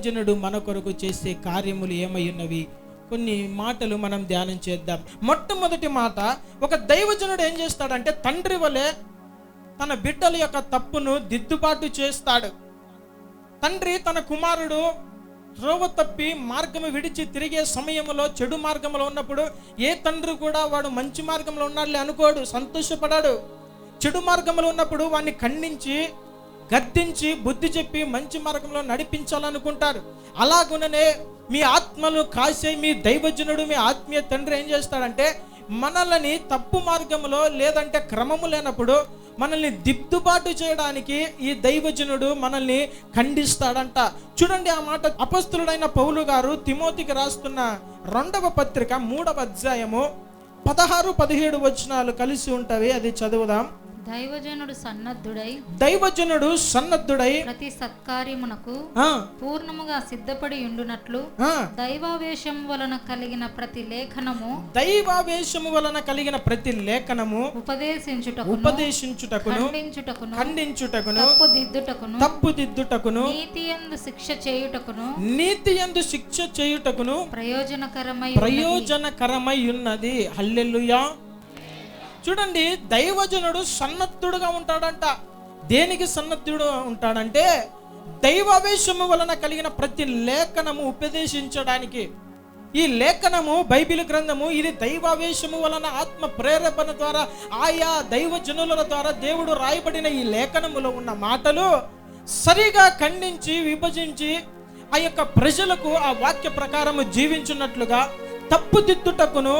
దైవజనుడు మన కొరకు చేసే కార్యములు ఏమై ఉన్నవి? కొన్ని మాటలు మనం ధ్యానం చేద్దాం. మొట్టమొదటి మాట ఒక దైవజనుడు ఏం చేస్తాడంటే తండ్రి వలె తన బిడ్డల యొక్క తప్పును దిద్దుబాటు చేస్తాడు. తండ్రి తన కుమారుడు త్రోవ తప్పి మార్గము విడిచి తిరిగే సమయంలో చెడు మార్గంలో ఉన్నప్పుడు ఏ తండ్రి కూడా వాడు మంచి మార్గంలో ఉన్నాడులే అనుకోడు సంతోషపడాడు. చెడు మార్గంలో ఉన్నప్పుడు వాడిని ఖండించి గద్దించి బుద్ధి చెప్పి మంచి మార్గంలో నడిపించాలనుకుంటారు. అలాగుననే మీ ఆత్మను కాసే మీ దైవజనుడు మీ ఆత్మీయ తండ్రి ఏం చేస్తాడంటే మనల్ని తప్పు మార్గంలో లేదంటే క్రమము లేనప్పుడు మనల్ని దిద్దుబాటు చేయడానికి ఈ దైవజనుడు మనల్ని ఖండిస్తాడంట. చూడండి ఆ మాట అపస్తులుడైన పౌలు గారు తిమోతికి రాస్తున్న రెండవ పత్రిక మూడవ అధ్యాయము పదహారు పదిహేడు వచనాలు కలిసి ఉంటవి అది చదువుదాం. దైవజనుడు సన్నద్ధుడై దైవజనుడు సన్నద్ధుడై ప్రతి సత్కార్యమునకు పూర్ణముగా సిద్ధపడి ఉండునట్లు దైవావేశం వలన కలిగిన ప్రతి లేఖనము దైవావేశము వలన కలిగిన ప్రతి లేఖనము ఉపదేశించుటకును ఉపదేశించుటకును ఖండించుటకును ఖండించుటకును తప్పు దిద్దుటకును తప్పుదిద్దుటకును నీతి యందు శిక్ష చేయుటకును నీతి యందు శిక్ష చేయుటకును ప్రయోజనకరమై ప్రయోజనకరమై ఉన్నది. హల్లెలూయా. చూడండి దైవజనుడు సన్నద్ధుడుగా ఉంటాడంట. దేనికి సన్నద్ధుడు ఉంటాడంటే దైవావేశము వలన కలిగిన ప్రతి లేఖనము ఉపదేశించడానికి. ఈ లేఖనము బైబిల్ గ్రంథము ఇది దైవావేశము వలన ఆత్మ ప్రేరేపణ ద్వారా ఆయా దైవజనుల ద్వారా దేవుడు రాయబడిన ఈ లేఖనములో ఉన్న మాటలు సరిగా ఖండించి విభజించి ఆ యొక్క ప్రజలకు ఆ వాక్య ప్రకారము జీవించున్నట్లుగా తప్పుదిద్దుటకును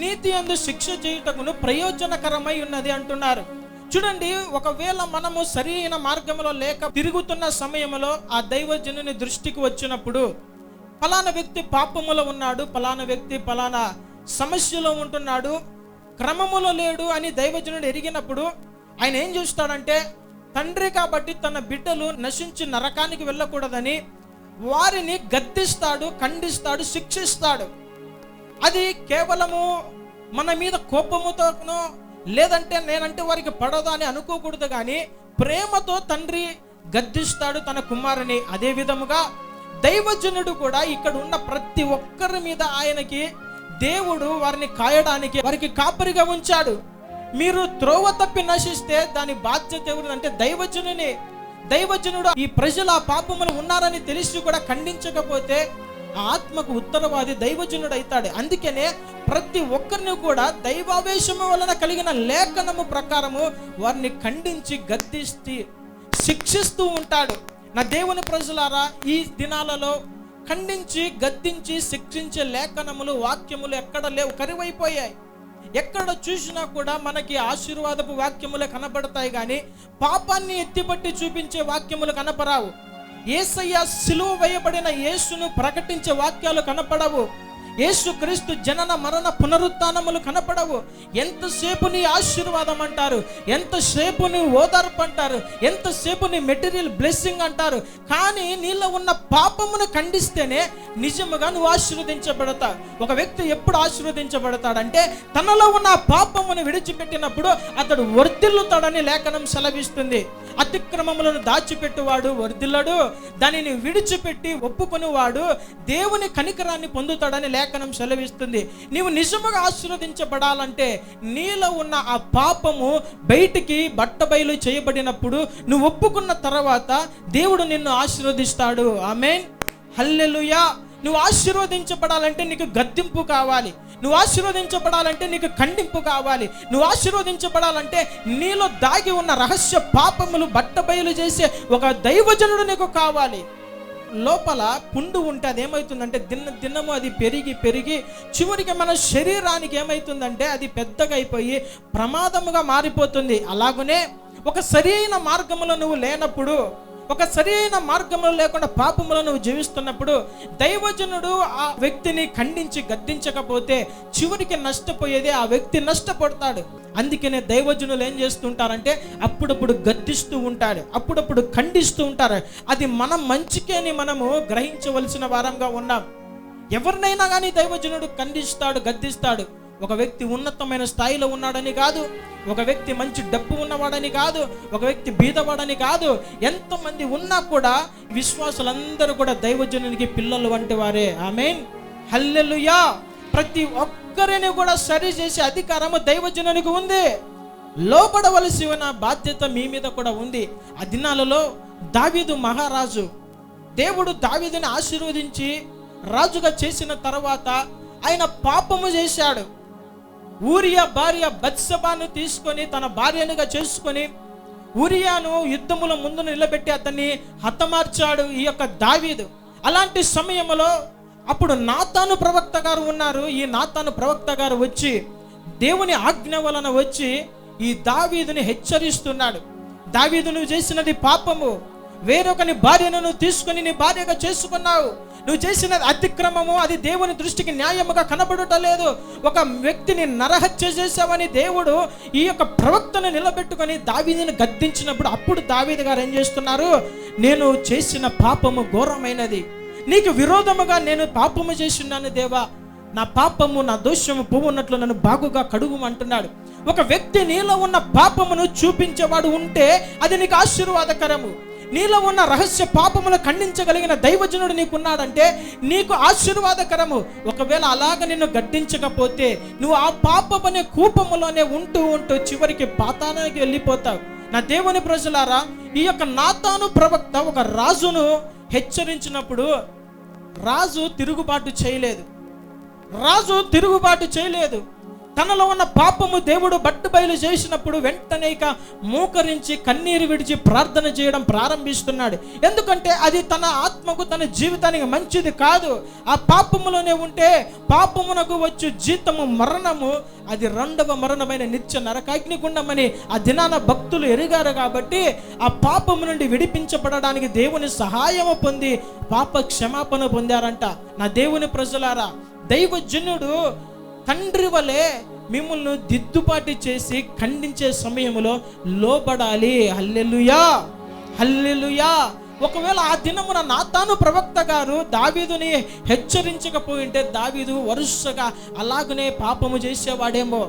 నీతి అందు శిక్ష చేయుటకును ప్రయోజనకరమై ఉన్నది అంటున్నారు. చూడండి ఒకవేళ మనము సరైన మార్గంలో లేక తిరుగుతున్న సమయంలో ఆ దైవజనుని దృష్టికి వచ్చినప్పుడు ఫలానా వ్యక్తి పాపములో ఉన్నాడు ఫలానా వ్యక్తి ఫలానా సమస్యలో ఉంటున్నాడు క్రమములో లేడు అని దైవజనుడు ఎరిగినప్పుడు ఆయన ఏం చూస్తాడంటే తండ్రి కాబట్టి తన బిడ్డలు నశించి నరకానికి వెళ్ళకూడదని వారిని గద్దిస్తాడు ఖండిస్తాడు శిక్షిస్తాడు. అది కేవలము మన మీద కోపముతోనో లేదంటే నేనంటే వారికి పడదు అని అనుకోకూడదు కానీ ప్రేమతో తండ్రి గద్దిస్తాడు తన కుమారుని. అదే విధముగా దైవజనుడు కూడా ఇక్కడ ఉన్న ప్రతి ఒక్కరి మీద ఆయనకి దేవుడు వారిని కాయడానికి వారికి కాపరిగా ఉంచాడు. మీరు త్రోవ తప్పి నశిస్తే దాని బాధ్యత ఎవరు అంటే దైవజనుని. దైవజనుడు ఈ ప్రజలు ఆ పాపములు ఉన్నారని తెలిసి కూడా ఖండించకపోతే ఆత్మకు ఉత్తరవాది దైవజనుడు అవుతాడు అందుకనే ప్రతి ఒక్కరిని కూడా దైవావేశము వలన కలిగిన లేఖనము ప్రకారము వారిని ఖండించి గద్దిస్తి శిక్షిస్తూ ఉంటాడు. నా దేవుని ప్రజలారా ఈ దినాలలో ఖండించి గద్దించి శిక్షించే లేఖనములు వాక్యములు ఎక్కడ లేవు కరువైపోయాయి. ఎక్కడ చూసినా కూడా మనకి ఆశీర్వాదపు వాక్యములే కనబడతాయి కానీ పాపాన్ని ఎత్తిపట్టి చూపించే వాక్యములు కనపరావు. ఏసయ్య సిలువ వేయబడిన యేసును ప్రకటించే వాక్యాలు కనపడవు. యేసు క్రీస్తు జనన మరణ పునరుత్నములు కనపడవు. ఎంతసేపు నీ ఆశీర్వాదం అంటారు? ఎంతసేపు నీ ఓదార్పు అంటారు? ఎంతసేపు నీ మెటీరియల్ బ్లెస్సింగ్ అంటారు? కానీ నీలో ఉన్న పాపమును ఖండిస్తేనే నిజముగా నువ్వు ఆశీర్వదించబడతా. ఒక వ్యక్తి ఎప్పుడు ఆశీర్వదించబడతాడంటే తనలో ఉన్న పాపమును విడిచిపెట్టినప్పుడు అతడు వర్ధిల్లుతాడని లేఖనం సెలవిస్తుంది. అతిక్రమములను దాచిపెట్టువాడు వర్ధిల్లడు. దానిని విడిచిపెట్టి ఒప్పుకునేవాడు దేవుని కనికరాన్ని పొందుతాడని లేఖనం సెలవిస్తుంది. నీవు నిజముగా ఆశీర్వదించబడాలంటే నీలో ఉన్న ఆ పాపము బయటికి బట్టబయలు చేయబడినప్పుడు నువ్వు ఒప్పుకున్న తర్వాత దేవుడు నిన్ను ఆశీర్వదిస్తాడు. ఆమెన్. హల్లెలుయా. నువ్వు ఆశీర్వదించబడాలంటే నీకు గద్దింపు కావాలి. నువ్వు ఆశీర్వదించబడాలంటే నీకు ఖండింపు కావాలి. నువ్వు ఆశీర్వదించబడాలంటే నీలో దాగి ఉన్న రహస్య పాపములు బట్టబయలు చేసే ఒక దైవజనుడు నీకు కావాలి. లోపల పుండు ఉంటే అది ఏమవుతుందంటే దిన్న దిన్నము అది పెరిగి పెరిగి చివరికి మన శరీరానికి ఏమవుతుందంటే అది పెద్దగా అయిపోయి ప్రమాదముగా మారిపోతుంది. అలాగనే ఒక సరైన మార్గములో నువ్వు లేనప్పుడు ఒక సరైన మార్గంలో లేకుండా పాపములో నువ్వు జీవిస్తున్నప్పుడు దైవజనుడు ఆ వ్యక్తిని ఖండించి గద్దించకపోతే చివరికి నష్టపోయేది ఆ వ్యక్తి నష్టపడతాడు. అందుకనే దైవజనులు ఏం చేస్తుంటారంటే అప్పుడప్పుడు గద్దిస్తూ ఉంటాడు అప్పుడప్పుడు ఖండిస్తూ ఉంటారు. అది మన మంచికేని మనము గ్రహించవలసిన వారంగా ఉన్నాం. ఎవరినైనా కానీ దైవజనుడు ఖండిస్తాడు గద్దిస్తాడు. ఒక వ్యక్తి ఉన్నతమైన స్థాయిలో ఉన్నాడని కాదు ఒక వ్యక్తి మంచి డబ్బు ఉన్నవాడని కాదు ఒక వ్యక్తి బీదవాడని కాదు ఎంతమంది ఉన్నా కూడా విశ్వాసులందరూ కూడా దైవజనునికి పిల్లలు వంటి వారే. ఆమెన్. హల్లెలుయా. ప్రతి ఒక్కరిని కూడా సరి చేసే అధికారము దైవజనునికి ఉంది. లోపడవలసి ఉన్న బాధ్యత మీ మీద కూడా ఉంది. ఆ దినాలలో దావీదు మహారాజు దేవుడు దావీదుని ఆశీర్వదించి రాజుగా చేసిన తర్వాత ఆయన పాపము చేశాడు. ఊరియా భార్య బత్సబాను తీసుకొని తన భార్యనుగా చేసుకొని ఊరియాను యుద్ధముల ముందు నిలబెట్టి అతన్ని హతమార్చాడు ఈ యొక్క దావీదు. అలాంటి సమయంలో అప్పుడు నాతాను ప్రవక్త గారు ఉన్నారు. ఈ నాతాను ప్రవక్త గారు వచ్చి దేవుని ఆజ్ఞ వలన వచ్చి ఈ దావీదుని హెచ్చరిస్తున్నాడు. దావీదు నువ్వు చేసినది పాపము. వేరొకని భార్యను నువ్వు తీసుకొని నీ భార్యగా చేసుకున్నావు. నువ్వు చేసిన అతిక్రమము అది దేవుని దృష్టికి న్యాయముగా కనబడటలేదు. ఒక వ్యక్తిని నరహత్య చేశామని దేవుడు ఈ యొక్క ప్రవక్తను నిలబెట్టుకొని దావీదిని గద్దించినప్పుడు అప్పుడు దావీది గారు ఏం చేస్తున్నారు? నేను చేసిన పాపము ఘోరమైనది. నీకు విరోధముగా నేను పాపము చేస్తున్నాను దేవా. నా పాపము నా దోషము పోవున్నట్లు నన్ను బాగుగా కడుగుమంటున్నాడు. ఒక వ్యక్తి నీలో ఉన్న పాపమును చూపించేవాడు ఉంటే అది నీకు ఆశీర్వాదకరము. నీలో ఉన్న రహస్య పాపములు ఖండించగలిగిన దైవజనుడు నీకున్నాడంటే నీకు ఆశీర్వాదకరము. ఒకవేళ అలాగ నిన్ను గడ్డించకపోతే నువ్వు ఆ పాపమనే కూపములోనే ఉంటూ ఉంటూ చివరికి పాతానికి వెళ్ళిపోతావు. నా దేవుని ప్రజలారా ఈ యొక్క నాతాను ప్రవక్త ఒక రాజును హెచ్చరించినప్పుడు రాజు తిరుగుబాటు చేయలేదు. రాజు తిరుగుబాటు చేయలేదు. తనలో ఉన్న పాపము దేవుడు బట్టు బయలు చేసినప్పుడు వెంటనే ఇక మోకరించి కన్నీరు విడిచి ప్రార్థన చేయడం ప్రారంభిస్తున్నాడు. ఎందుకంటే అది తన ఆత్మకు తన జీవితానికి మంచిది కాదు. ఆ పాపములోనే ఉంటే పాపమునకు వచ్చు జీతము మరణము అది రెండవ మరణమైన నిత్య నరకాగ్నిగుండమని ఆ దినాన భక్తులు ఎరిగారు కాబట్టి ఆ పాపము నుండి విడిపించబడడానికి దేవుని సహాయము పొంది పాప క్షమాపణ పొందారంట. నా దేవుని ప్రజలారా దైవజనుడు తండ్రి వలె మిమ్మల్ని దిద్దుబాటు చేసి ఖండించే సమయంలో లోబడాలి. హల్లెలుయా! హల్లెలుయా! ఒకవేళ ఆ దినమున నాతాను ప్రవక్త గారు దావీదుని హెచ్చరించకపోయింటే దావీదు వరుసగా అలాగనే పాపము చేసేవాడేమో.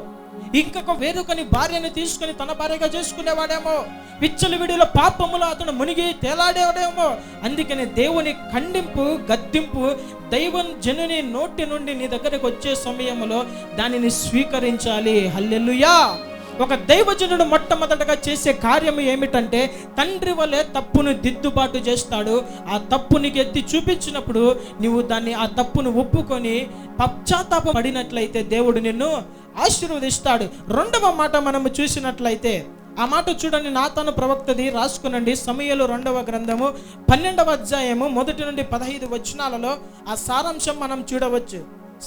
ఇంకొక వేరొకని భార్యను తీసుకొని తన భార్యగా చేసుకునేవాడేమో. పిచ్చలు విడిలో పాపములో అతను మునిగి తేలాడేవాడేమో. అందుకని దేవుని ఖండింపు గద్దింపు దైవం జనుని నోటి నుండి నీ దగ్గరకు వచ్చే సమయంలో దానిని స్వీకరించాలి. హల్లెల్లుయా ఒక దైవజనుడు మొట్టమొదటగా చేసే కార్యం ఏమిటంటే తండ్రి వలె తప్పును దిద్దుబాటు చేస్తాడు. ఆ తప్పునికి ఎత్తి చూపించినప్పుడు నువ్వు దాన్ని ఆ తప్పును ఒప్పుకొని పశ్చాత్తాప పడినట్లయితే దేవుడు నిన్ను ఆశీర్వదిస్తాడు. రెండవ మాట మనము చూసినట్లయితే ఆ మాట చూడండి నాతను ప్రవక్తది రాసుకునండి సమయలు రెండవ గ్రంథము పన్నెండవ అధ్యాయము మొదటి నుండి పదహైదు వచనాలలో ఆ సారాంశం మనం చూడవచ్చు.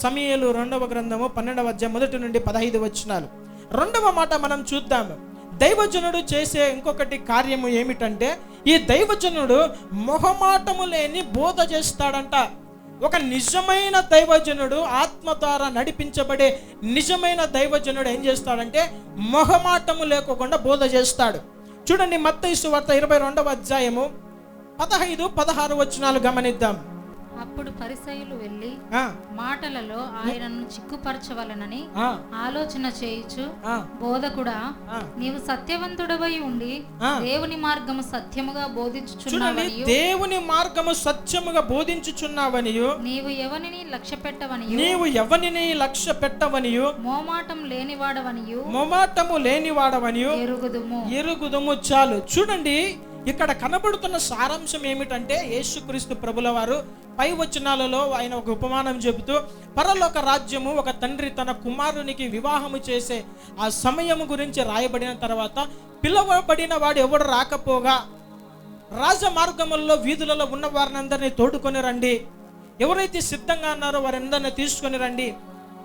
సమయలు రెండవ గ్రంథము పన్నెండవ అధ్యాయం మొదటి నుండి పదహైదు వచనాలు. రెండవ మాట మనం చూద్దాము దైవజనుడు చేసే ఇంకొకటి కార్యము ఏమిటంటే ఈ దైవజనుడు మొహమాటము లేని బోధ చేస్తాడంట. ఒక నిజమైన దైవజనుడు ఆత్మ ద్వారా నడిపించబడే నిజమైన దైవజనుడు ఏం చేస్తాడంటే మొహమాటము లేకోకుండా బోధ చేస్తాడు. చూడండి మత్తైసు వార్త ఇరవై రెండవ అధ్యాయము పదహైదు పదహారు వచనాలు గమనిద్దాం. అప్పుడు పరిసయులు వెళ్ళి మాటలలో ఆయనను చిక్కుపరచవలనని ఆలోచన చేయుచు బోధకుడా. నీవు సత్యవంతుడవై ఉండి. దేవుని మార్గము సత్యముగా చూడండి బోధించుచున్నావనియు దేవుని మార్గము సత్యముగా బోధించుచున్నావనియు నీవు ఎవరిని లక్ష్య పెట్టవనియు నీవు ఎవరిని లక్ష్య పెట్టవనియు మోమాటం లేనివాడవనియు మొమాటము లేనివాడవనియు ఎరుగుదుము. ఎరుగుదుము చాలు. చూడండి ఇక్కడ కనబడుతున్న సారాంశం ఏమిటంటే యేసుక్రీస్తు ప్రభుల వారు పై వచనాలలో ఆయన ఒక ఉపమానం చెబుతూ పరలోక రాజ్యము ఒక తండ్రి తన కుమారునికి వివాహము చేసే ఆ సమయము గురించి రాయబడిన తర్వాత పిలువబడిన వాడు ఎవడు రాకపోగా? రాజమార్గముల్లో వీధులలో ఉన్న వారిని అందరినీ తోడుకొని రండి. ఎవరైతే సిద్ధంగా ఉన్నారో వారందరిని తీసుకొని రండి.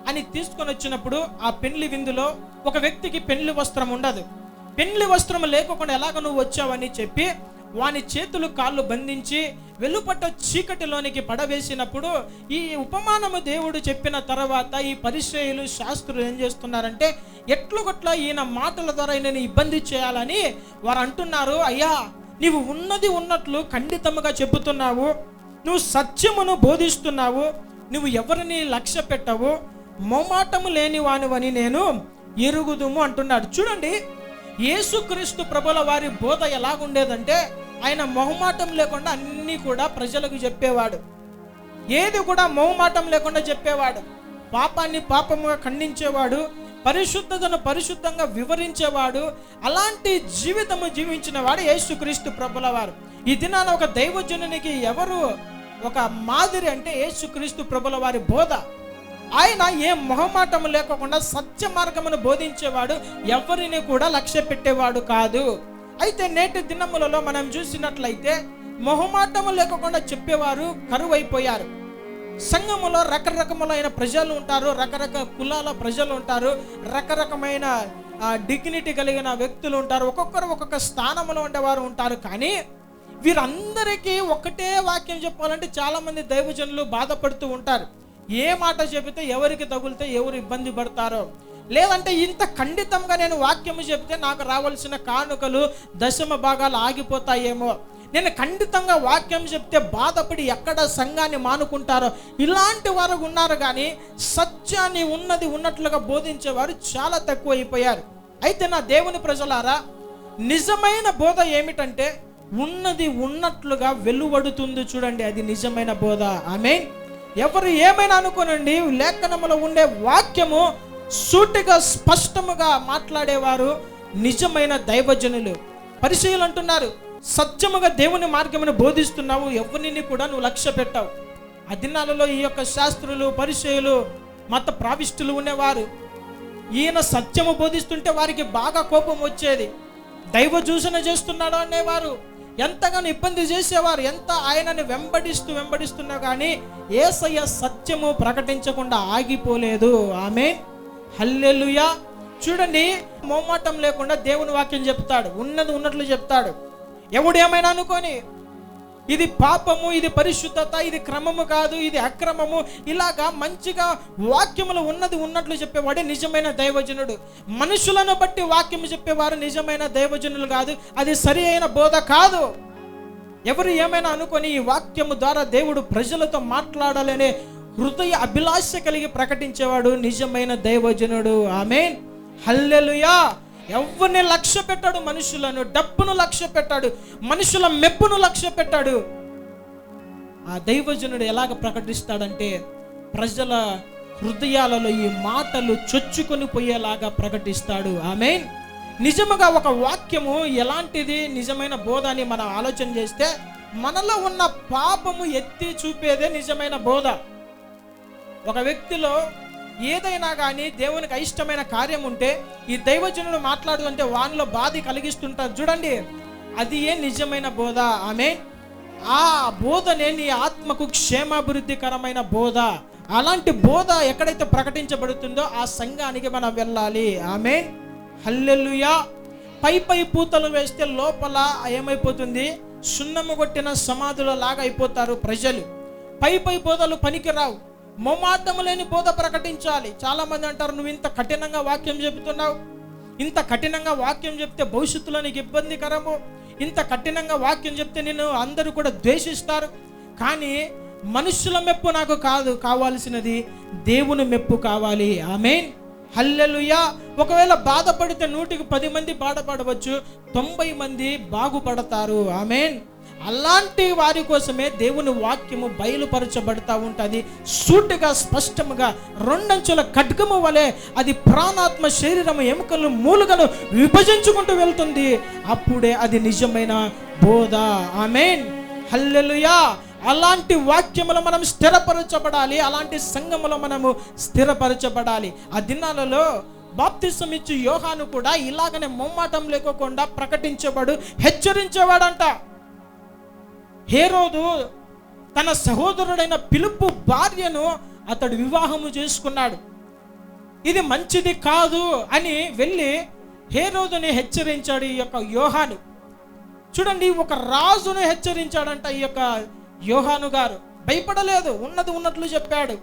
అని తీసుకొని వచ్చినప్పుడు ఆ పెళ్ళి విందులో ఒక వ్యక్తికి పెళ్ళి వస్త్రం ఉండదు. పెండ్లి వస్త్రం లేకుండా ఎలాగ నువ్వు వచ్చావని చెప్పి వాని చేతులు కాళ్ళు బంధించి వెలుపట చీకటిలోనికి పడవేసినప్పుడు ఈ ఉపమానము దేవుడు చెప్పిన తర్వాత ఈ పరిశ్రయులు శాస్త్రులు ఏం చేస్తున్నారంటే ఎట్లుగొట్ల ఈయన మాటల ద్వారా ఈయనని ఇబ్బంది చేయాలని వారు అంటున్నారు అయ్యా నీవు ఉన్నది ఉన్నట్లు ఖండితముగా చెబుతున్నావు నువ్వు సత్యమును బోధిస్తున్నావు నువ్వు ఎవరిని లక్ష్య పెట్టవు మొమాటము లేని వానివని నేను ఎరుగుదుము అంటున్నాడు. చూడండి యేసుక్రీస్తు ప్రభుల వారి బోధ ఎలాగుండేదంటే ఆయన మొహమాటం లేకుండా అన్నీ కూడా ప్రజలకు చెప్పేవాడు. ఏది కూడా మొహమాటం లేకుండా చెప్పేవాడు. పాపాన్ని పాపముగా ఖండించేవాడు పరిశుద్ధతను పరిశుద్ధంగా వివరించేవాడు అలాంటి జీవితము జీవించిన వాడు యేసుక్రీస్తు ప్రభుల వారు. ఈ దినాన ఒక దైవజనునికి ఎవరు ఒక మాదిరి అంటే యేసుక్రీస్తు ప్రభుల వారి బోధ. ఆయన ఏ మొహమాటము లేకుండా సత్య మార్గమును బోధించేవాడు ఎవరిని కూడా లక్ష్య పెట్టేవాడు కాదు. అయితే నేటి దినములలో మనం చూసినట్లయితే మొహమాటము లేకుండా చెప్పేవారు కరువైపోయారు. సంఘములో రకరకములైన ప్రజలు ఉంటారు రకరకాల కులాల ప్రజలు ఉంటారు రకరకమైన డిగ్నిటీ కలిగిన వ్యక్తులు ఉంటారు ఒక్కొక్కరు ఒక్కొక్క స్థానంలో ఉండేవారు ఉంటారు. కానీ వీరందరికీ ఒకటే వాక్యం చెప్పాలంటే చాలామంది దైవజనులు బాధపడుతూ ఉంటారు. ఏ మాట చెబితే ఎవరికి తగులితే ఎవరు ఇబ్బంది పడతారో? లేదంటే ఇంత ఖండితంగా నేను వాక్యము చెప్తే నాకు రావాల్సిన కానుకలు దశమ భాగాలు ఆగిపోతాయేమో? నేను ఖండితంగా వాక్యం చెప్తే బాధపడి ఎక్కడ సంఘాన్ని మానుకుంటారో? ఇలాంటి వారు ఉన్నారు కానీ సత్యాన్ని ఉన్నది ఉన్నట్లుగా బోధించేవారు చాలా తక్కువ అయిపోయారు అయితే నా దేవుని ప్రజలారా నిజమైన బోధ ఏమిటంటే ఉన్నది ఉన్నట్లుగా వెలువడుతుంది చూడండి అది నిజమైన బోధ. ఆమె ఎవరు ఏమైనా అనుకోనండి లేఖనములో ఉండే వాక్యము సూటిగా స్పష్టముగా మాట్లాడేవారు నిజమైన దైవజనులు. పరిశీలు అంటున్నారు సత్యముగా దేవుని మార్గమును బోధిస్తున్నావు ఎవరిని కూడా నువ్వు లక్ష్య పెట్టావు. ఆ దినాలలో ఈ యొక్క శాస్త్రులు పరిచయులు మత ప్రావిష్టులు ఉండేవారు ఈయన సత్యము బోధిస్తుంటే వారికి బాగా కోపం వచ్చేది. దైవ దూషణ చేస్తున్నాడు అనేవారు ఎంతగానో ఇబ్బంది చేసేవారు ఎంత ఆయనని వెంబడిస్తూ వెంబడిస్తున్నా కానీ ఏసయ్య సత్యము ప్రకటించకుండా ఆగిపోలేదు. ఆమె హల్లెలుయా. చూడండి మోమాటం లేకుండా దేవుని వాక్యం చెప్తాడు ఉన్నది ఉన్నట్లు చెప్తాడు. ఎవడు ఏమైనా అనుకొని ఇది పాపము ఇది పరిశుద్ధత ఇది క్రమము కాదు ఇది అక్రమము. ఇలాగా మంచిగా వాక్యములు ఉన్నది ఉన్నట్లు చెప్పేవాడే నిజమైన దైవజనుడు. మనుషులను బట్టి వాక్యము చెప్పేవారు నిజమైన దైవజనులు కాదు. అది సరి అయిన బోధ కాదు. ఎవరు ఏమైనా అనుకొని ఈ వాక్యము ద్వారా దేవుడు ప్రజలతో మాట్లాడాలనే హృదయ అభిలాష కలిగి ప్రకటించేవాడు నిజమైన దైవజనుడు. ఆమె హల్లెలుయా. ఎవరిని లక్ష్య పెట్టాడు మనుషులను? డబ్బును లక్ష్య పెట్టాడు. మనుషుల మెప్పును లక్ష్య పెట్టాడు. ఆ దైవజనుడు ఎలాగ ప్రకటిస్తాడంటే ప్రజల హృదయాలలో ఈ మాటలు చొచ్చుకొని పోయేలాగా ప్రకటిస్తాడు. ఆమె నిజముగా ఒక వాక్యము ఎలాంటిది? నిజమైన బోధ అని మనం ఆలోచన చేస్తే మనలో ఉన్న పాపము ఎత్తి చూపేదే నిజమైన బోధ. ఒక వ్యక్తిలో ఏదైనా కానీ దేవునికి అయిష్టమైన కార్యం ఉంటే ఈ దైవజనుడు మాట్లాడుతుంటే వానిలో బాధ కలిగిస్తుంటారు. చూడండి అది ఏ నిజమైన బోధ? ఆమె ఆ బోధనే నీ ఆత్మకు క్షేమాభివృద్ధికరమైన బోధ. అలాంటి బోధ ఎక్కడైతే ప్రకటించబడుతుందో ఆ సంఘానికి మనం వెళ్ళాలి. ఆమె హల్లెలుయా. పై పై పూతలు వేస్తే లోపల ఏమైపోతుంది? సున్నము కొట్టిన సమాధుల లాగా అయిపోతారు ప్రజలు. పై పై బోధలు పనికిరావు. మొమాటము లేని బోధ ప్రకటించాలి. చాలా మంది అంటారు నువ్వు ఇంత కఠినంగా వాక్యం చెబుతున్నావు. ఇంత కఠినంగా వాక్యం చెప్తే భవిష్యత్తులో నీకు ఇబ్బందికరము. ఇంత కఠినంగా వాక్యం చెప్తే నేను అందరూ కూడా ద్వేషిస్తారు. కానీ మనుషుల మెప్పు నాకు కాదు కావాల్సినది దేవుని మెప్పు కావాలి. ఆమె హల్లెలుయా. ఒకవేళ బాధపడితే నూటికి పది మంది బాధపడవచ్చు తొంభై మంది బాగుపడతారు. ఆమెన్. అలాంటి వారి కోసమే దేవుని వాక్యము బయలుపరచబడతా ఉంటుంది. సూటిగా స్పష్టముగా రెండంచుల ఖడ్గము వలె అది ప్రాణాత్మ శరీరము ఎముకలు మూలుగలు విభజించుకుంటూ వెళ్తుంది. అప్పుడే అది నిజమైన బోధ. ఆమెన్. హల్లెలుయా. అలాంటి వాక్యములు మనం స్థిరపరచబడాలి. అలాంటి సంఘములో మనము స్థిరపరచబడాలి. ఆ దినాలలో బాప్తిసం ఇచ్చి యోహాను కూడా ఇలాగనే మొమ్మాటం లేకోకుండా ప్రకటించబడు హెచ్చరించేవాడంట. హేరోదు తన సహోదరుడైన పిలుపు భార్యను అతడు వివాహము చేసుకున్నాడు. ఇది మంచిది కాదు అని వెళ్ళి హేరోదుని హెచ్చరించాడు ఈ యొక్క యోహాను. చూడండి ఒక రాజును హెచ్చరించాడంట ఈ యొక్క యోహాను గారు. భయపడలేదు ఉన్నది ఉన్నట్లు చెప్పాడు.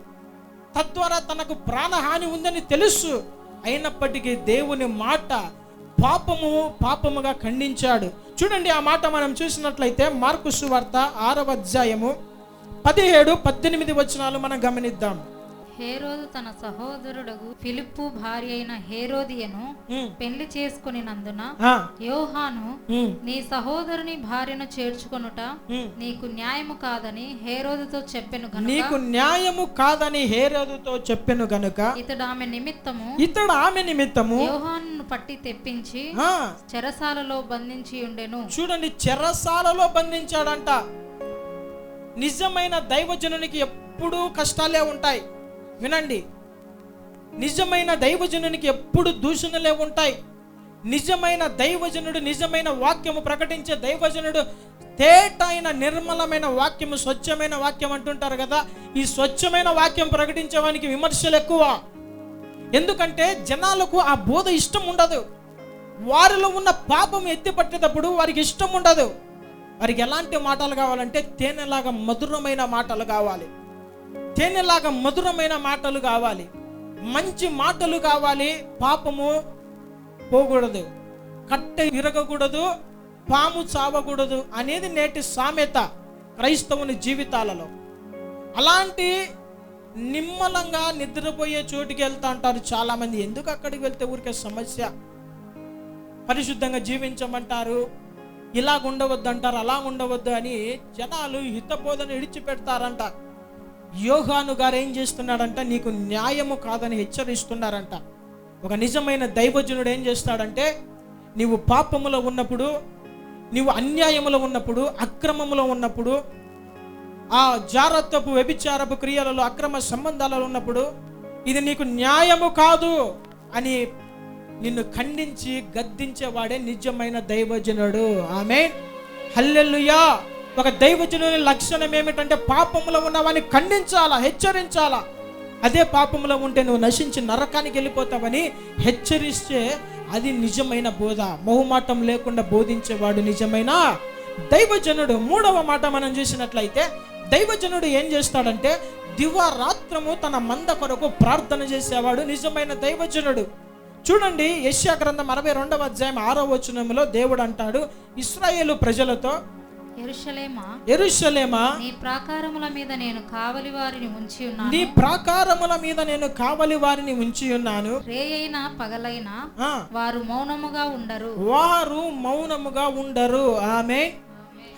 తద్వారా తనకు ప్రాణహాని ఉందని తెలుసు. అయినప్పటికీ దేవుని మాట పాపము పాపముగా ఖండించాడు. చూడండి ఆ మాట మనం చూసినట్లయితే మార్కు సువార్త ఆరవ అధ్యాయము పదిహేడు పద్దెనిమిది వచనాలు మనం గమనిద్దాం. హేరోదు తన సహోదరుడు ఫిలిప్పు భార్య అయిన హేరోదియను పెళ్ళి చేసుకునినందున యోహాను నీ సహోదరుని భార్యను చేర్చుకొనుట. నీకు న్యాయము కాదని హేరోదుతో చెప్పెను గనుక. నీకు న్యాయము కాదని హేరోదుతో చెప్పెను గనుక ఇతడు ఆమె నిమిత్తము ఇతడు ఆమె నిమిత్తము యోహాను పట్టి తెప్పించి చెరసాలలో బంధించి ఉండెను. చూడండి చెరసాలలో బంధించాడంట. నిజమైన దైవజనునికి ఎప్పుడూ కష్టాలే ఉంటాయి. వినండి. నిజమైన దైవజనునికి ఎప్పుడు దూషణలే ఉంటాయి. నిజమైన దైవజనుడు నిజమైన వాక్యము ప్రకటించే దైవజనుడు తేటైన నిర్మలమైన వాక్యము స్వచ్ఛమైన వాక్యం అంటుంటారు కదా. ఈ స్వచ్ఛమైన వాక్యం ప్రకటించే వానికి విమర్శలు ఎక్కువ. ఎందుకంటే జనాలకు ఆ బోధ ఇష్టం ఉండదు. వారిలో ఉన్న పాపం ఎత్తిపట్టేటప్పుడు వారికి ఇష్టం ఉండదు. వారికి ఎలాంటి మాటలు కావాలంటే తేనెలాగా మధురమైన మాటలు కావాలి. తేనెలాగా మధురమైన మాటలు కావాలి. మంచి మాటలు కావాలి. పాపము పోకూడదు. కట్టె విరగకూడదు. పాము చావకూడదు అనేది నేటి సామెత క్రైస్తవుని జీవితాలలో. అలాంటి నిమ్మలంగా నిద్రపోయే చోటుకి వెళ్తా అంటారు చాలామంది. ఎందుకు అక్కడికి వెళ్తే ఊరికే సమస్య? పరిశుద్ధంగా జీవించమంటారు. ఇలాగ ఉండవద్దు అంటారు అలా ఉండవద్దు అని జనాలు హితబోధన విడిచిపెడతారంట యోహాను గారు ఏం చేస్తున్నాడంట? నీకు న్యాయము కాదని హెచ్చరిస్తున్నారంట. ఒక నిజమైన దైవజనుడు ఏం చేస్తాడంటే నీవు పాపములో ఉన్నప్పుడు నీవు అన్యాయములో ఉన్నప్పుడు అక్రమములో ఉన్నప్పుడు ఆ జారత్వపు వ్యభిచారపు క్రియలలో అక్రమ సంబంధాలలో ఉన్నప్పుడు ఇది నీకు న్యాయము కాదు అని నిన్ను ఖండించి గద్దించేవాడే నిజమైన దైవజనుడు. ఆమె హల్లెల్లుయా ఒక దైవజనుని లక్షణం ఏమిటంటే పాపంలో ఉన్నవాని ఖండించాలా హెచ్చరించాలా? అదే పాపంలో ఉంటే నువ్వు నశించి నరకానికి వెళ్ళిపోతావని హెచ్చరిస్తే అది నిజమైన బోధ. మొహమాటం లేకుండా బోధించేవాడు నిజమైన? దైవజనుడు మూడవ మాట మనం చూసినట్లయితే దైవజనుడు ఏం చేస్తాడంటే దివారాత్రము తన మంద కొరకు ప్రార్థన చేసేవాడు నిజమైన దైవజనుడు. చూడండి యశ్యా గ్రంథం అరవై రెండవ అధ్యాయం ఆరో వచనంలో దేవుడు అంటాడు ఇస్రాయేలు ప్రజలతో ఎరుషలేమా? ఎరుషలేమా? నీ ప్రాకారముల మీద నేను కావలి వారిని ఉంచి ఉన్నాను. నీ ప్రాకారముల మీద నేను కావలి వారిని ఉంచి ఉన్నాను. రేయైనా పగలైనా వారు మౌనముగా ఉండరు. వారు మౌనముగా ఉండరు. ఆమె.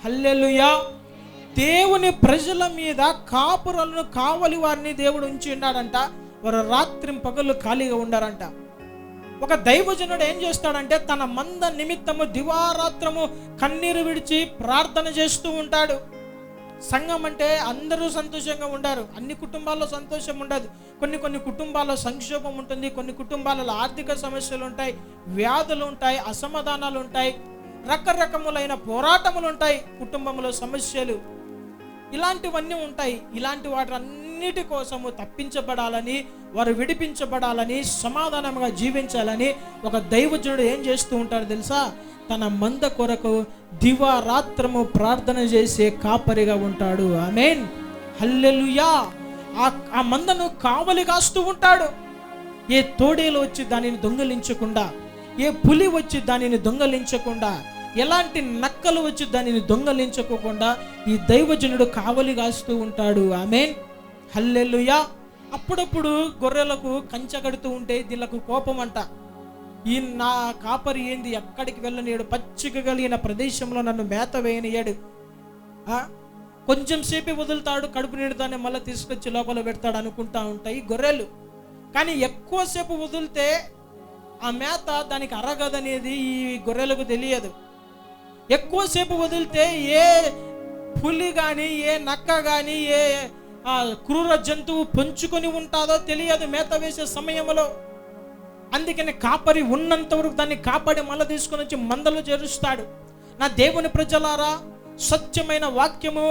హల్లెలూయా. దేవుని ప్రజల మీద కాపురలను కావలి వారిని దేవుడు ఉంచి ఉన్నాడంట. వారు రాత్రి పగలు ఖాళీగా ఉండారంట. ఒక దైవజనుడు ఏం చేస్తాడంటే తన మంద నిమిత్తము దివారాత్రము కన్నీరు విడిచి ప్రార్థన చేస్తూ ఉంటాడు. సంఘం అంటే అందరూ సంతోషంగా ఉండారు. అన్ని కుటుంబాల్లో సంతోషం ఉండదు. కొన్ని కొన్ని కుటుంబాల్లో సంక్షోభం ఉంటుంది. కొన్ని కుటుంబాలలో ఆర్థిక సమస్యలు ఉంటాయి. వ్యాధులు ఉంటాయి. అసమాధానాలు ఉంటాయి. రకరకములైన పోరాటములు ఉంటాయి. కుటుంబంలో సమస్యలు ఇలాంటివన్నీ ఉంటాయి. ఇలాంటి వాటన్నిటి కోసము తప్పించబడాలని వారు విడిపించబడాలని సమాధానంగా జీవించాలని ఒక దైవజనుడు ఏం చేస్తూ ఉంటాడు తెలుసా? తన మంద కొరకు దివారాత్రము ప్రార్థన చేసే కాపరిగా ఉంటాడు. ఆమెన్. హల్లెలుయా. ఆ ఆ మందను కావలి కాస్తూ ఉంటాడు. ఏ తోడేలు వచ్చి దానిని దొంగలించకుండా ఏ పులి వచ్చి దానిని దొంగలించకుండా ఎలాంటి నక్కలు వచ్చి దానిని దొంగలించకోకుండా ఈ దైవజనుడు కావలి కాస్తూ ఉంటాడు. ఆమెన్. హల్లెలూయా. అప్పుడప్పుడు గొర్రెలకు కంచె కడుతూ ఉంటే దీనికి కోపం అంట ఈ నా కాపరి ఏంది? ఎక్కడికి వెళ్ళనియాడు పచ్చిక కలిగిన ప్రదేశంలో నన్ను మేత వేయనియాడు. కొంచెం సేపే వదులుతాడు కడుపు నిండుతానే మళ్ళీ తీసుకొచ్చి లోపల పెడతాడు అనుకుంటా ఉంటాయి గొర్రెలు. కానీ ఎక్కువసేపు వదిలితే ఆ మేత దానికి అరగదనేది ఈ గొర్రెలకు తెలియదు. ఎక్కువసేపు వదిలితే ఏ పులి కానీ ఏ నక్క కానీ ఏ ఆ, క్రూర జంతువు పొంచుకొని ఉంటుందో తెలియదు మేత వేసే సమయంలో. అందుకని కాపరి ఉన్నంత వరకు దాన్ని కాపాడి మళ్ళీ తీసుకొని వచ్చి మందలు చేరుస్తాడు. నా దేవుని ప్రజలారా సత్యమైన వాక్యము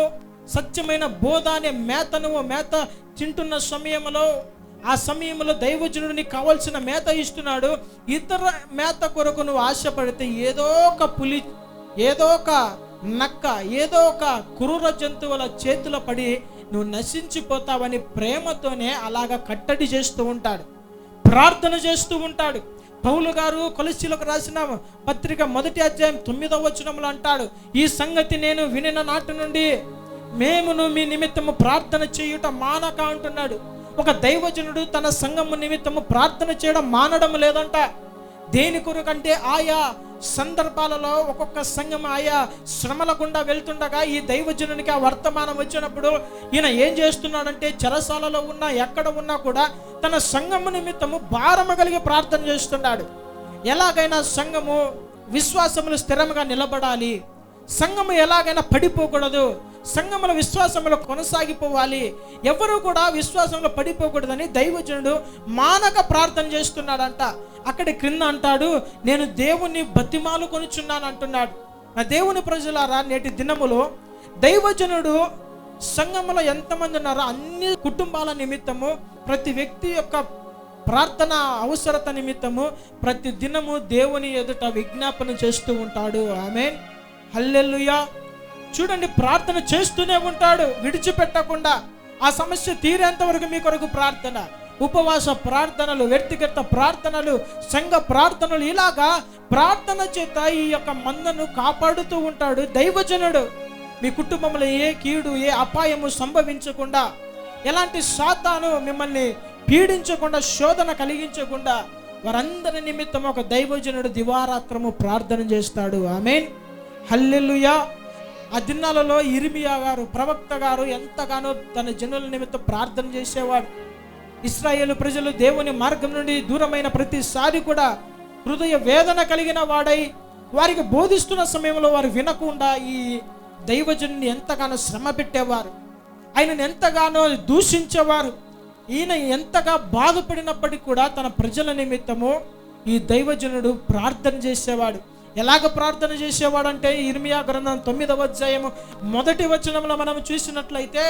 సత్యమైన బోధ అనే మేతను ఓ మేత తింటున్న సమయంలో ఆ సమయంలో దైవజనుడు నీకు కావాల్సిన మేత ఇస్తున్నాడు. ఇతర మేత కొరకు నువ్వు ఆశపడితే ఏదో ఒక పులి ఏదో ఒక నక్క ఏదో ఒక క్రూర జంతువుల చేతిలో పడి నువ్వు నశించిపోతావని ప్రేమతోనే అలాగా కట్టడి చేస్తూ ఉంటాడు. ప్రార్థన చేస్తూ ఉంటాడు. పౌలు గారు కొలసీలకు రాసిన పత్రిక మొదటి అధ్యాయం తొమ్మిదవ వచనంలో అంటాడు ఈ సంగతి నేను వినిన నాటి నుండి మేమును మీ నిమిత్తము ప్రార్థన చేయుట మానక అంటున్నాడు. ఒక దైవజనుడు తన సంఘము నిమిత్తము ప్రార్థన చేయడం మానడం లేదంట. దేని కొరకంటే ఆయా సందర్భాలలో ఒక్కొక్క సంఘం ఆయా శ్రమల గుండా వెళ్తుండగా ఈ దైవజనునికి ఆ వర్తమానం వచ్చినప్పుడు ఈయన ఏం చేస్తున్నాడంటే చెరసాలలో ఉన్నా ఎక్కడ ఉన్నా కూడా తన సంఘము నిమిత్తము భారము కలిగి ప్రార్థన చేస్తున్నాడు. ఎలాగైనా సంఘము విశ్వాసములు స్థిరంగా నిలబడాలి. సంఘము ఎలాగైనా పడిపోకూడదు. సంఘముల విశ్వాసములో కొనసాగిపోవాలి. ఎవరు కూడా విశ్వాసంలో పడిపోకూడదని దైవజనుడు మానక ప్రార్థన చేస్తున్నాడంట. అక్కడి క్రింద అంటాడు నేను దేవుణ్ణి బతిమాలు కొనుచున్నాను అంటున్నాడు నా దేవుని ప్రజలారా నేటి దినములో దైవజనుడు సంఘములో ఎంతమంది ఉన్నారో అన్ని కుటుంబాల నిమిత్తము ప్రతి వ్యక్తి యొక్క ప్రార్థన అవసరత నిమిత్తము ప్రతి దినము దేవుని ఎదుట విజ్ఞాపన చేస్తూ ఉంటాడు. ఆమె హల్లెల్లుయా చూడండి ప్రార్థన చేస్తూనే ఉంటాడు విడిచిపెట్టకుండా. ఆ సమస్య తీరేంత వరకు మీ కొరకు ప్రార్థన. ఉపవాస ప్రార్థనలు వ్యక్తిగత ప్రార్థనలు సంఘ ప్రార్థనలు ఇలాగా ప్రార్థన చేత ఈ యొక్క మందను కాపాడుతూ ఉంటాడు దైవజనుడు. మీ కుటుంబంలో ఏ కీడు ఏ అపాయము సంభవించకుండా ఎలాంటి సాతాను మిమ్మల్ని పీడించకుండా శోధన కలిగించకుండా వారందరి నిమిత్తం ఒక దైవజనుడు దివారాత్రము ప్రార్థన చేస్తాడు. ఆమెన్. హల్లెలుయా. ఆ దినాలలో ఇరిమియా గారు ప్రవక్త గారు ఎంతగానో తన జనుల నిమిత్తం ప్రార్థన చేసేవాడు ఇస్రాయేల్ ప్రజలు దేవుని మార్గం నుండి దూరమైన ప్రతిసారి కూడా హృదయ వేదన కలిగిన వాడై వారికి బోధిస్తున్న సమయంలో వారు వినకుండా ఈ దైవజనుని ఎంతగానో శ్రమ పెట్టేవారు. ఆయనను ఎంతగానో దూషించేవారు. ఈయన ఎంతగా బాధపడినప్పటికీ కూడా తన ప్రజల నిమిత్తము ఈ దైవజనుడు ప్రార్థన చేసేవాడు. ఎలాగ ప్రార్థన చేసేవాడంటే ఇర్మియా గ్రంథం తొమ్మిదవ అధ్యాయము మొదటి వచనంలో మనం చూసినట్లయితే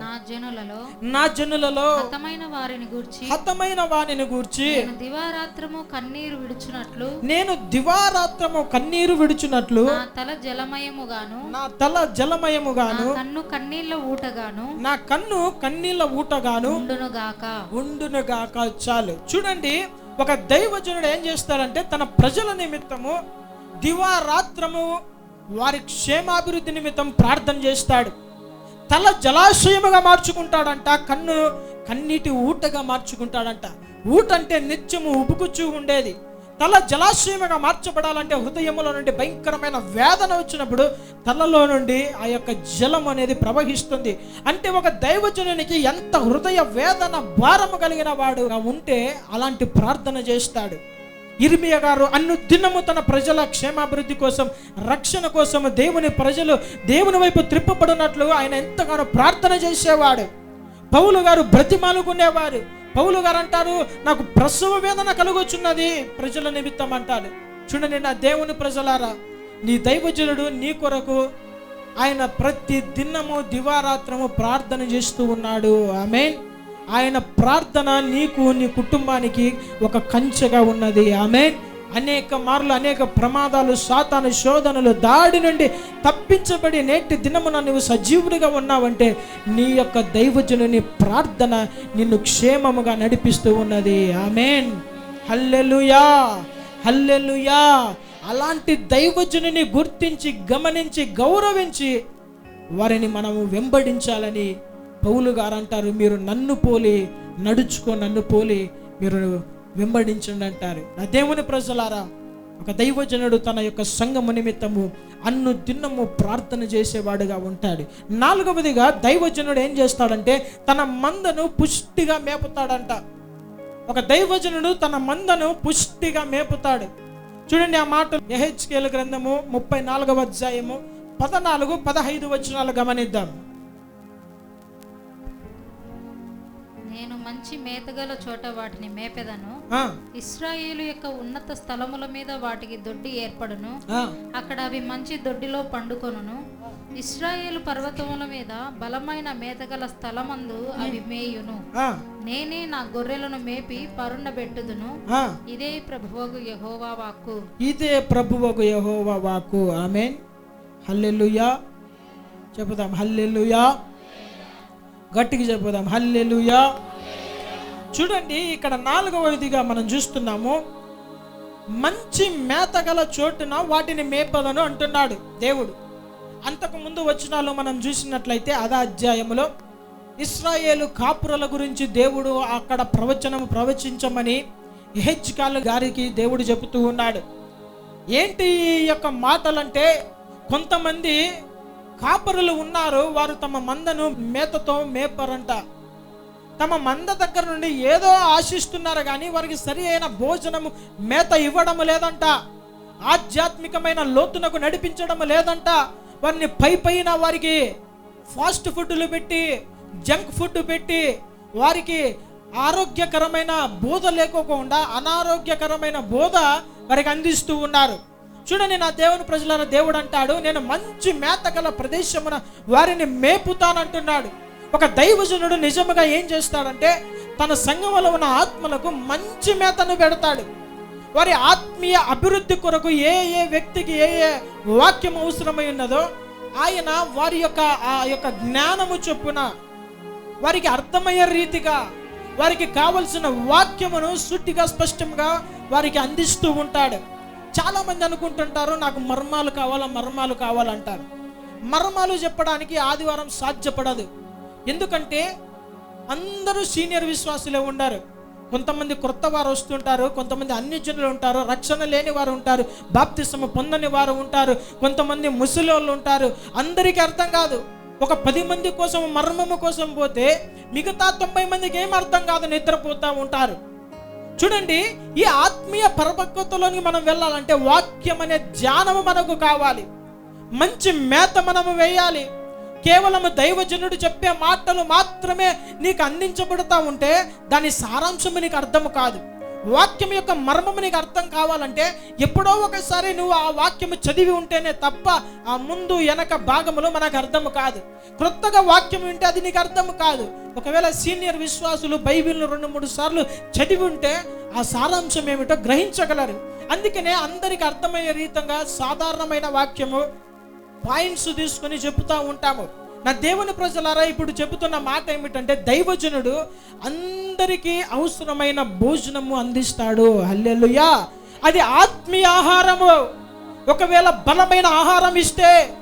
నా జనులలో నా జనులలో హతమైన వారిని గూర్చి హతమైన వానిని గూర్చి నేను దివారాత్రము కన్నీరు విడుచున్నట్లు నేను దివారాత్రము కన్నీరు విడుచున్నట్లు నా తల జలమయముగాను నా తల జలమయముగాను నా కన్ను కన్నీళ్ళ ఊటగాను నా కన్ను కన్నీళ్ళ ఊటగాను ఉండునుగాక ఉండునుగాక చాలు. చూడండి ఒక దైవజనుడు ఏం చేస్తాడంటే తన ప్రజల నిమిత్తము దివారాత్రము వారి క్షేమాభివృద్ధి నిమిత్తం ప్రార్థన చేస్తాడు. తల జలాశయముగా మార్చుకుంటాడంట కన్ను కన్నీటి ఊటగా మార్చుకుంటాడంట. ఊట అంటే నిత్యము ఉబుకుచూ ఉండేది. తల జలాశయముగా మార్చబడాలంటే హృదయములో నుండి భయంకరమైన వేదన వచ్చినప్పుడు తలలో నుండి ఆ యొక్క జలం అనేది ప్రవహిస్తుంది. అంటే ఒక దైవజనునికి ఎంత హృదయ వేదన భారము కలిగిన వాడు ఉంటే అలాంటి ప్రార్థన చేస్తాడు. ఇర్మియా గారు అన్ను దినము తన ప్రజల క్షేమాభివృద్ధి కోసం రక్షణ కోసం దేవుని ప్రజలు దేవుని వైపు త్రిప్పబడినట్లు ఆయన ఎంతగానో ప్రార్థన చేసేవాడు. పౌలు గారు బ్రతిమాలుకునేవారు. పౌలు గారు అంటారు నాకు ప్రసవ వేదన కలుగొచ్చున్నది ప్రజల నిమిత్తం అంటారు చూడండి నా దేవుని ప్రజలారా నీ దైవజనుడు నీ కొరకు ఆయన ప్రతి దినము దివారాత్రము ప్రార్థన చేస్తూ ఉన్నాడు. ఆమెన్. ఆయన ప్రార్థన నీకు నీ కుటుంబానికి ఒక కంచెగా ఉన్నది. ఆమెన్. అనేక మార్లు అనేక ప్రమాదాలు సాతాను శోధనలు దాడి నుండి తప్పించబడి నేటి దినమున నువ్వు సజీవుడిగా ఉన్నావంటే నీ యొక్క దైవజనుని ప్రార్థన నిన్ను క్షేమముగా నడిపిస్తూ ఉన్నది. ఆమెన్. హల్లెలుయా. హల్లెలుయా. అలాంటి దైవజనుని గుర్తించి గమనించి గౌరవించి వారిని మనము వెంబడించాలని పౌలు గారు అంటారు మీరు నన్ను పోలి నడుచుకో నన్ను పోలి మీరు వెంబడించండి అంటారు. నా దేవుని ప్రజలారా ఒక దైవజనుడు తన యొక్క సంఘము నిమిత్తము అన్ను దిన్నము ప్రార్థన చేసేవాడుగా ఉంటాడు. నాలుగవదిగా దైవజనుడు ఏం చేస్తాడంటే తన మందను పుష్టిగా మేపుతాడంట. ఒక దైవజనుడు తన మందను పుష్టిగా మేపుతాడు. చూడండి ఆ మాట ఎహెచ్కేల గ్రంథము ముప్పై నాలుగవ అధ్యాయము పదనాలుగు పదహైదు వచనాలు గమనిద్దాం. నేను మంచి మేతగల చోట వాటిని మేపెదను. ఇస్రాయేలు యొక్క ఉన్నత స్థలముల మీద వాటికి దొడ్డి ఏర్పడును. అక్కడ అవి మంచి దొడ్డిలో పండుకొనును. ఇస్రాయేలు పర్వతముల మీద బలమైన మేతగల స్థలమందు అవి మేయును. నేనే నా గొర్రెలను మేపి పరుండబెట్టుదును. ఇదే ప్రభువగు యెహోవా వాక్కు. ఇదే ప్రభువకు యెహోవా వాకు ఆమెన్. హల్లెలూయా. చెప్పుదాం. హల్లెలూయా. గట్టిగా చెప్పుదాం. హల్లెలుయా. చూడండి ఇక్కడ నాలుగవదిగా మనం చూస్తున్నాము. మంచి మేత గల చోటున వాటిని మేపదను అంటున్నాడు దేవుడు. అంతకు ముందు వచ్చినాలో మనం చూసినట్లయితే అదా అధ్యాయములో ఇస్రాయేలు కాపురల గురించి దేవుడు అక్కడ ప్రవచనము ప్రవచించమని ఎహెచ్కాల్ గారికి దేవుడు చెబుతూ ఉన్నాడు. ఏంటి ఈ యొక్క మాటలంటే కొంతమంది కాపరులు ఉన్నారు వారు తమ మందను మేతతో మేపరంట. తమ మంద దగ్గర నుండి ఏదో ఆశిస్తున్నారు కానీ వారికి సరి అయిన భోజనము మేత ఇవ్వడం లేదంట. ఆధ్యాత్మికమైన లోతునకు నడిపించడం లేదంట. వారిని పై పైన వారికి ఫాస్ట్ ఫుడ్లు పెట్టి జంక్ ఫుడ్ పెట్టి వారికి ఆరోగ్యకరమైన బోధ లేకోకుండా అనారోగ్యకరమైన బోధ వారికి అందిస్తూ ఉన్నారు. చూడండి నా దేవుని ప్రజల దేవుడు అంటాడు నేను మంచి మేత గల ప్రదేశమున వారిని మేపుతానంటున్నాడు. ఒక దైవజనుడు నిజముగా ఏం చేస్తాడంటే తన సంఘంలో ఉన్న ఆత్మలకు మంచి మేతను పెడతాడు. వారి ఆత్మీయ అభివృద్ధి కొరకు ఏ ఏ వ్యక్తికి ఏ ఏ వాక్యం అవసరమై ఉన్నదో ఆయన వారి యొక్క ఆ యొక్క జ్ఞానము చొప్పున వారికి అర్థమయ్యే రీతిగా వారికి కావలసిన వాక్యమును సుట్టిగా స్పష్టంగా వారికి అందిస్తూ ఉంటాడు. చాలామంది అనుకుంటుంటారు నాకు మర్మాలు కావాలా మర్మాలు కావాలంటారు మర్మాలు చెప్పడానికి ఆదివారం సాధ్యపడదు. ఎందుకంటే అందరూ సీనియర్ విశ్వాసులే ఉండారు. కొంతమంది క్రొత్త వారు వస్తుంటారు కొంతమంది అన్యజనులు ఉంటారు రక్షణ లేని వారు ఉంటారు బాప్తిసము పొందని వారు ఉంటారు కొంతమంది ముసలోళ్ళు ఉంటారు. అందరికీ అర్థం కాదు. ఒక పది మంది కోసం మర్మము కోసం పోతే మిగతా తొంభై మందికి ఏం అర్థం కాదు నిద్రపోతూ ఉంటారు. చూడండి ఈ ఆత్మీయ పరపక్వతలోని మనం వెళ్ళాలంటే వాక్యం అనే ధ్యానము మనకు కావాలి. మంచి మేత మనము వేయాలి. కేవలం దైవజనుడు చెప్పే మాటలు మాత్రమే నీకు అందించబడుతూ ఉంటే దాని సారాంశము నీకు అర్థం కాదు. వాక్యం యొక్క మర్మము నీకు అర్థం కావాలంటే ఎప్పుడో ఒకసారి నువ్వు ఆ వాక్యము చదివి ఉంటేనే తప్ప ఆ ముందు వెనక భాగములో మనకు అర్థం కాదు. క్రొత్తగా వాక్యం వింటే అది నీకు అర్థం కాదు. ఒకవేళ సీనియర్ విశ్వాసులు బైబిల్ను రెండు మూడు సార్లు చదివి ఉంటే ఆ సారాంశం ఏమిటో గ్రహించగలరు. అందుకనే అందరికి అర్థమయ్యే రీతంగా సాధారణమైన వాక్యము పాయింట్స్ తీసుకొని చెప్తూ ఉంటాము. నా దేవుని ప్రజలారా ఇప్పుడు చెబుతున్న మాట ఏమిటంటే దైవజనుడు అందరికీ అవసరమైన భోజనము అందిస్తాడు. హల్లెలూయా. అది ఆత్మీయ ఆహారము. ఒకవేళ బలమైన ఆహారం ఇస్తే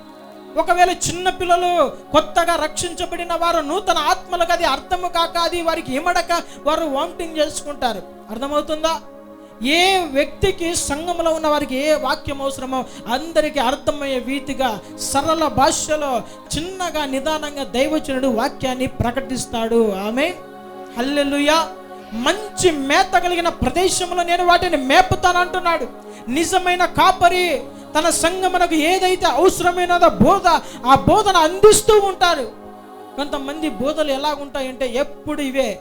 ఒకవేళ చిన్న పిల్లలు కొత్తగా రక్షించబడిన వారు నూతన ఆత్మలకు అది అర్థము కాక అది వారికి ఇమడక వారు వామిటింగ్ చేసుకుంటారు. అర్థమవుతుందా? ఏ వ్యక్తికి సంఘంలో ఉన్న వారికి ఏ వాక్యం అవసరమో అందరికీ అర్థమయ్యే వీతిగా సరళ భాషలో చిన్నగా నిదానంగా దైవచనుడు వాక్యాన్ని ప్రకటిస్తాడు. ఆమె హల్లెలుయా. మంచి మేత కలిగిన ప్రదేశంలో నేను వాటిని మేపుతానంటున్నాడు. నిజమైన కాపరి తన సంగమనకు ఏదైతే అవసరమైనదో బోధ ఆ బోధన అందిస్తూ ఉంటారు కొంతమంది బోధలు ఎలా ఉంటాయంటే ఎప్పుడు ఇవే.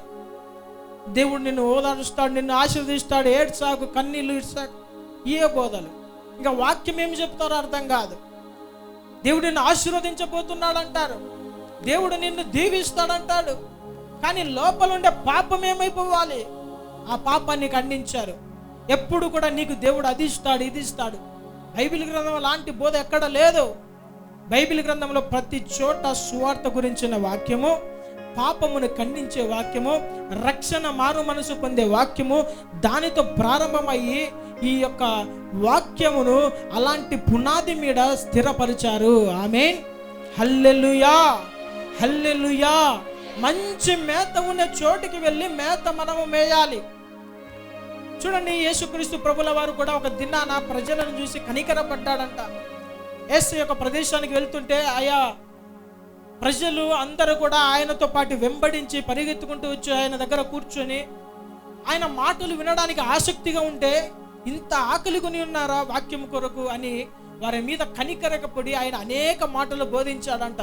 దేవుడు నిన్ను ఓదారుస్తాడు నిన్ను ఆశీర్వదిస్తాడు ఏడ్చాకు కన్నీళ్ళు ఇడ్చాకు ఏ బోధలు. ఇంకా వాక్యం ఏమి చెప్తారో అర్థం కాదు. దేవుడు నిన్ను ఆశీర్వదించబోతున్నాడు అంటారు దేవుడు నిన్ను దీవిస్తాడంటాడు. కానీ లోపల ఉండే పాపం ఏమైపోవాలి? ఆ పాపాన్ని ఖండించారు. ఎప్పుడు కూడా నీకు దేవుడు అది ఇస్తాడు ఇది ఇస్తాడు. బైబిల్ గ్రంథం లాంటి బోధ ఎక్కడ లేదు. బైబిల్ గ్రంథంలో ప్రతి చోట సువార్త గురించిన వాక్యము పాపమును ఖండించే వాక్యము రక్షణ మారు మనసు పొందే వాక్యము దానితో ప్రారంభమయ్యి ఈ యొక్క వాక్యమును అలాంటి పునాది మీద స్థిరపరిచారు. ఆమె హల్లెలుయా హల్లెలుయా. మంచి మేత ఉన్న చోటికి వెళ్ళి మేత మనము మేయాలి. చూడండి యేసుక్రీస్తు ప్రభుల వారు కూడా ఒక దినాన ప్రజలను చూసి కనికరపడ్డాడంట. ఎస్ యొక్క ప్రదేశానికి వెళ్తుంటే ఆయా ప్రజలు అందరూ కూడా ఆయనతో పాటు వెంబడించి పరిగెత్తుకుంటూ వచ్చి ఆయన దగ్గర కూర్చొని ఆయన మాటలు వినడానికి ఆసక్తిగా ఉంటే ఇంత ఆకలి కొని ఉన్నారా వాక్యం కొరకు అని వారి మీద కనికరకపడి ఆయన అనేక మాటలు బోధించాడంట.